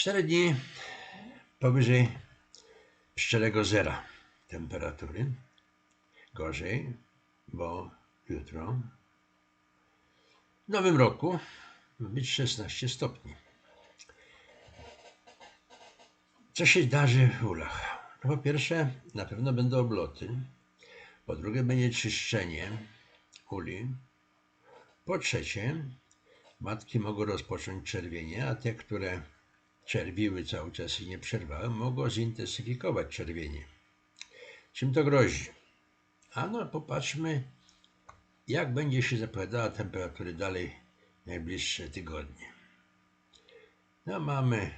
4 dni powyżej pszczelego zera temperatury. Gorzej, bo jutro w nowym roku być 16 stopni. Co się darzy w ulach? No po pierwsze, na pewno będą obloty. Po drugie, będzie czyszczenie uli. Po trzecie, matki mogą rozpocząć czerwienie, a te, które czerwiły cały czas i nie przerwały, mogą zintensyfikować czerwienie. Czym to grozi? Ano, popatrzmy, jak będzie się zapowiadała temperatury dalej najbliższe tygodnie. No, mamy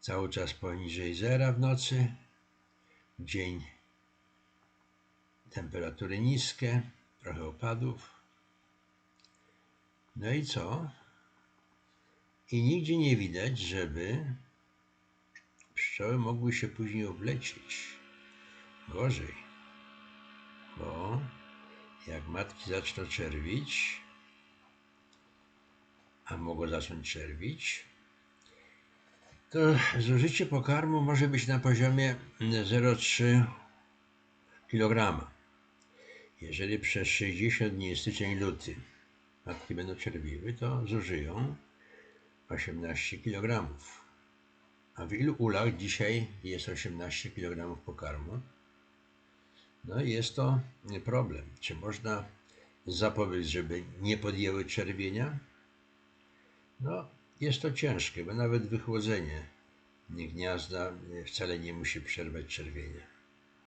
cały czas poniżej zera w nocy, dzień temperatury niskie, trochę opadów. No i co? I nigdzie nie widać, żeby pszczoły mogły się później oblecieć. Gorzej, bo jak matki zaczną czerwić, a mogą zacząć czerwić, to zużycie pokarmu może być na poziomie 0,3 kg. Jeżeli przez 60 dni, styczeń, luty, matki będą czerwiły, to zużyją 18 kg. A w ilu ulach dzisiaj jest 18 kg pokarmu? No jest to problem. Czy można zapobiec, żeby nie podjęły czerwienia? No, jest to ciężkie, bo nawet wychłodzenie gniazda wcale nie musi przerwać czerwienia.